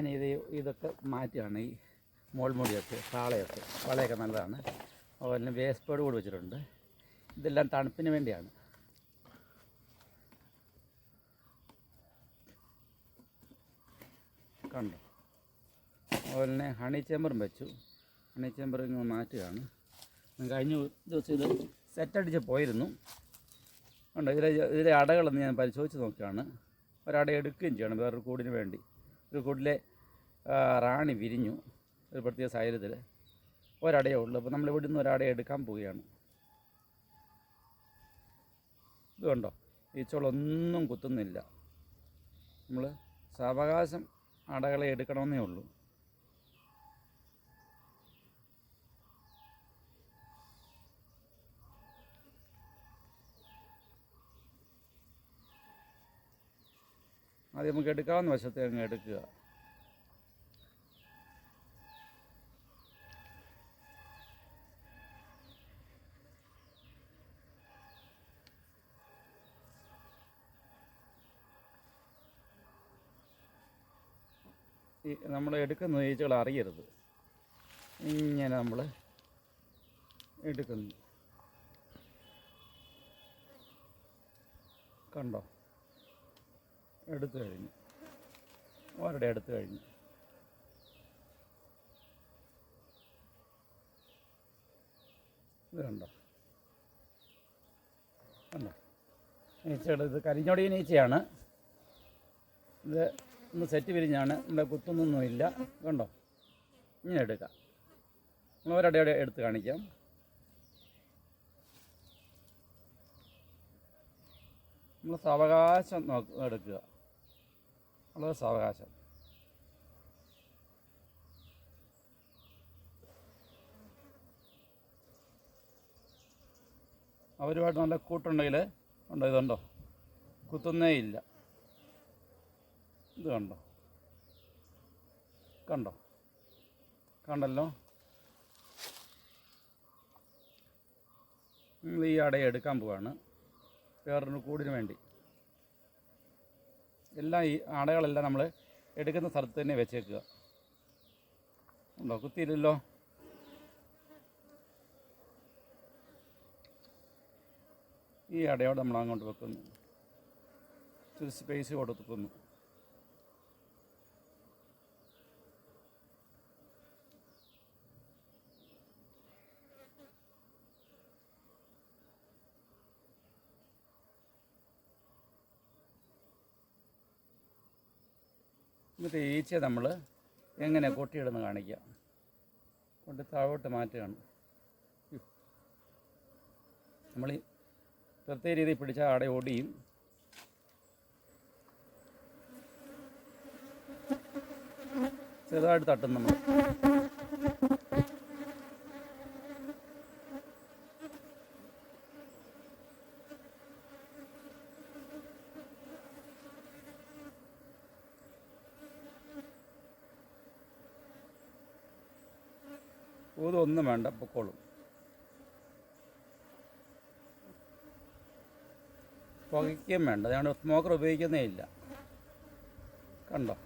ഞാൻ ഇത് ഇതൊക്കെ മാറ്റുകയാണ്. ഈ മോൾമുടിയൊക്കെ താളയൊക്കെ വളയൊക്കെ നല്ലതാണ്. അതുപോലെ തന്നെ വേസ്പേഡ് കൂടി വെച്ചിട്ടുണ്ട്. ഇതെല്ലാം തണുപ്പിന് വേണ്ടിയാണ്. കണ്ടോ? അതുപോലെ തന്നെ ഹണി ചേമ്പറും വെച്ചു. ഹണി ചേമ്പർ ഇങ്ങ് മാറ്റുകയാണ്. കഴിഞ്ഞ ദിവസം ഇത് സെറ്റടിച്ച് പോയിരുന്നു. കണ്ടോ? ഇതിലെ ഇതിലെ അടകളൊന്ന് ഞാൻ പരിശോധിച്ച് നോക്കുകയാണ്. ഒരട എടുക്കുകയും ചെയ്യണം വേറൊരു കൂടിന് വേണ്ടി. ഒരു കൂടിലെ റാണി വിരിഞ്ഞു. ഒരു പ്രത്യേക സാഹചര്യത്തിൽ ഒരടയേ ഉള്ളൂ. അപ്പോൾ നമ്മൾ ഇവിടെ നിന്ന് ഒരട എടുക്കാൻ പോവുകയാണ്. ഇത് കണ്ടോ? ഈച്ചകളൊന്നും കുത്തുന്നില്ല. നമ്മൾ സാവകാശം അടകളെ എടുക്കണമെന്നേ ഉള്ളൂ. ആദ്യം നമുക്ക് എടുക്കാവുന്ന വശത്തെ അങ്ങ് എടുക്കുക. നമ്മൾ എടുക്കുന്ന ഈച്ചകൾ അറിയരുത്. ഇങ്ങനെ നമ്മൾ എടുക്കുന്നു. കണ്ടോ? എടുത്തു കഴിഞ്ഞു. ഒരുടെ എടുത്തു കഴിഞ്ഞു. ഇത് കണ്ടോ? കണ്ടോ? ഈച്ചകൾ ഇത് കരിഞ്ഞൊടിയ ഈച്ചയാണ്. ഇത് ഒന്ന് സെറ്റ് വിരിഞ്ഞാണ് നമ്മുടെ കുത്തുന്നൊന്നുമില്ല കണ്ടോ? ഇങ്ങനെ എടുക്കാം. നമ്മൾ ഒരടയോടെ എടുത്ത് കാണിക്കാം. നമ്മൾ സാവകാശം നോക്ക് എടുക്കുക. വളരെ സാവകാശം. അവരുമായിട്ട് നല്ല കൂട്ടുണ്ടെങ്കിൽ ഉണ്ടോ ഇതുണ്ടോ? കുത്തുന്നേ ഇല്ല. ഇത് കണ്ടോ? കണ്ടോ? കണ്ടല്ലോ? ഈ അടയെ എടുക്കാൻ പോവാണ്. വേറൊരു കൂടിന് വേണ്ടി. എല്ലാം ഈ അടകളെല്ലാം നമ്മൾ എടുക്കുന്ന സ്ഥലത്ത് തന്നെ വെച്ചേക്കുക. ഉണ്ടോ? കുത്തിയില്ലല്ലോ? ഈ അടയോടെ നമ്മൾ അങ്ങോട്ട് വെക്കുന്നു സ്പേസ് കൊടുക്കുന്നു. എന്നിട്ട് ഈച്ചയെ നമ്മൾ എങ്ങനെ കൊട്ടിയിടുന്ന് കാണിക്കാം. കൊണ്ട് താഴോട്ട് മാറ്റുകയാണ്. നമ്മൾ പ്രത്യേക രീതിയിൽ പിടിച്ച ആടെ ഓടിയും. ചെറുതായിട്ട് തട്ടും നമ്മൾ ഊതൊന്നും വേണ്ട പൊക്കോളും. പുകയ്ക്കുകയും വേണ്ട. അതുകൊണ്ട് സ്മോക്കർ ഉപയോഗിക്കുന്നേ ഇല്ല. കണ്ടോ?